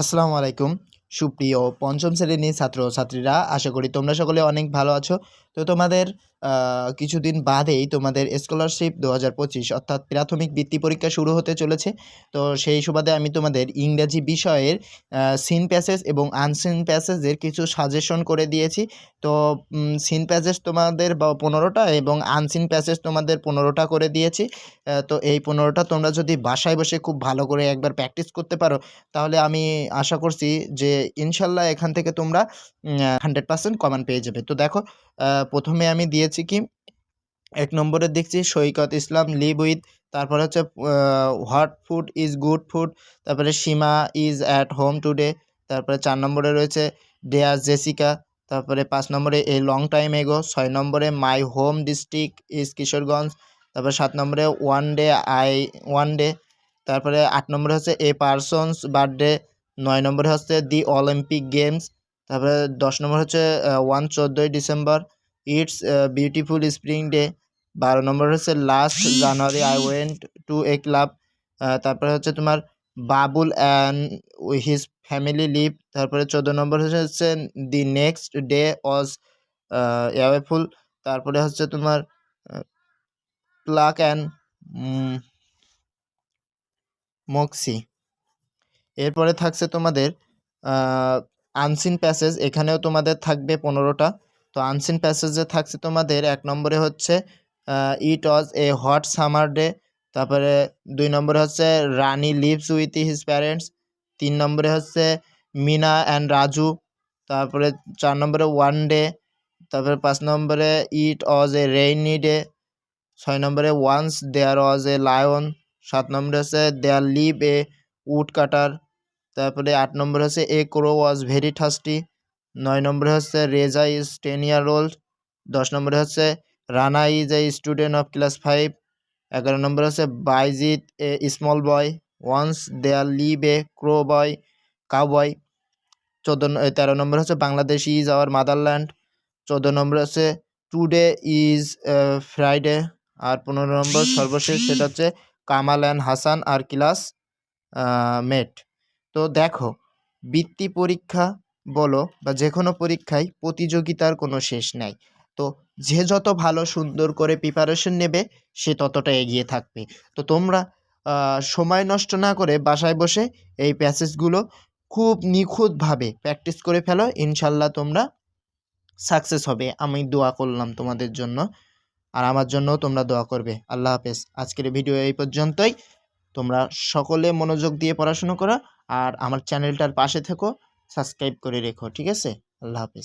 আসসালামু আলাইকুম। সুপ্রিয় পঞ্চম শ্রেণির ছাত্র ছাত্রীরা আশা করি তোমরা সকলে অনেক ভালো আছো। তো তোমাদের কিছুদিন বাদেই তোমাদের স্কলারশিপ দু হাজার পঁচিশ, অর্থাৎ প্রাথমিক বৃত্তি পরীক্ষা শুরু হতে চলেছে। তো সেই সুবাদে আমি তোমাদের ইংরাজি বিষয়ের সিন প্যাসেজ এবং আনসিন প্যাসেজের কিছু সাজেশন করে দিয়েছি। তো সিন প্যাসেজ তোমাদের পনেরোটা এবং আনসিন প্যাসেজ তোমাদের পনেরোটা করে দিয়েছি। তো এই পনেরোটা তোমরা যদি বাসায় বসে খুব ভালো করে একবার প্র্যাকটিস করতে পারো, তাহলে আমি আশা করছি যে ইনশাল্লাহ এখান থেকে তোমরা হান্ড্রেড পার্সেন্ট কমান পেয়ে যাবে। তো দেখো প্রথমে আমি দিয়েছি কি, এক নম্বরে দেখছি সৈকত ইসলাম লিভ উইথ তারপরে হচ্ছে what food is good food তারপরে Seema is at home today তারপরে চার নম্বরে রয়েছে ডেয়ার জেসিকা তারপরে পাঁচ নম্বরে এ লং টাইম এগো ছয় নম্বরে my home district is Kishoreganj, তারপরে সাত নম্বরে one day I one day তারপরে আট নম্বরে হচ্ছে এ পারসনস বার্থডে নয় নম্বরে হচ্ছে দি অলিম্পিক গেমস তারপরে দশ নম্বর হচ্ছে ওয়ান চোদ্দোই December it's beautiful spring day বারো নম্বর হচ্ছে last January I went to a club তারপরে হচ্ছে তোমার Babul and his family live তারপরে চোদ্দ নম্বর হচ্ছে দি নেক্সট ডে ওয়াজ অ্যাওয়েফুল তারপরে হচ্ছে তোমার প্লাক অ্যান্ড মক্সি এরপরে থাকছে তোমাদের আনসিন প্যাসেজ এখানেও তোমাদের থাকবে পনেরোটা। তো আনসিন প্যাসেজে থাকছে তোমাদের, এক নম্বরে হচ্ছে it was a hot summer day তারপরে দুই নম্বরে হচ্ছে, Rani lives with his parents তিন নম্বরে হচ্ছে, মিনা অ্যান্ড রাজু, তারপরে চার নম্বরে ওয়ান ডে তারপরে পাঁচ নম্বরে ইট ওয়াজ এ রেইনি ডে ছয় নম্বরে once there was a lion সাত নম্বরে হচ্ছে দেয়ার লিভ এ উড কাটার তারপরে আট নম্বরে হচ্ছে এ ক্রো ওয়াজ ভেরি থার্স্টি নয় নম্বরে হচ্ছে Reza is ten year old. দশ নম্বরে হচ্ছে Rana is a student of class five. এগারো নম্বরে হচ্ছে Baijit a small boy. Once there live a crow boy cow boy চোদ্দ তেরো নম্বর হচ্ছে বাংলাদেশ ইজ আওয়ার মাদারল্যান্ড। চোদ্দ নম্বর হচ্ছে টুডে ইজ ফ্রাইডে। আর পনেরো নম্বর সর্বশেষ সেটা হচ্ছে Kamal and Hasan are classmate. তো দেখো, বৃত্তি পরীক্ষা বলো বা যে কোনো পরীক্ষায় প্রতিযোগিতার কোনো শেষ নাই। তো যে যত ভালো সুন্দর করে প্রিপারেশন নেবে, সে ততটা এগিয়ে থাকবে। তো তোমরা সময় নষ্ট না করে বাসায় বসে এই প্যাসেজগুলো খুব নিখুঁতভাবে প্র্যাকটিস করে ফেলো। ইনশাল্লাহ তোমরা সাকসেস হবে। আমি দোয়া করলাম তোমাদের জন্য। আর আমার জন্যও তোমরা দোয়া করবে। আল্লাহ হাফেজ। আজকের ভিডিও এই পর্যন্তই। তোমরা সকলে মনোযোগ দিয়ে পড়াশুনো করো। আর আমার চ্যানেলটার পাশে থেকো। সাবস্ক্রাইব করে রেখো ঠিক আছে? আল্লাহ হাফেজ।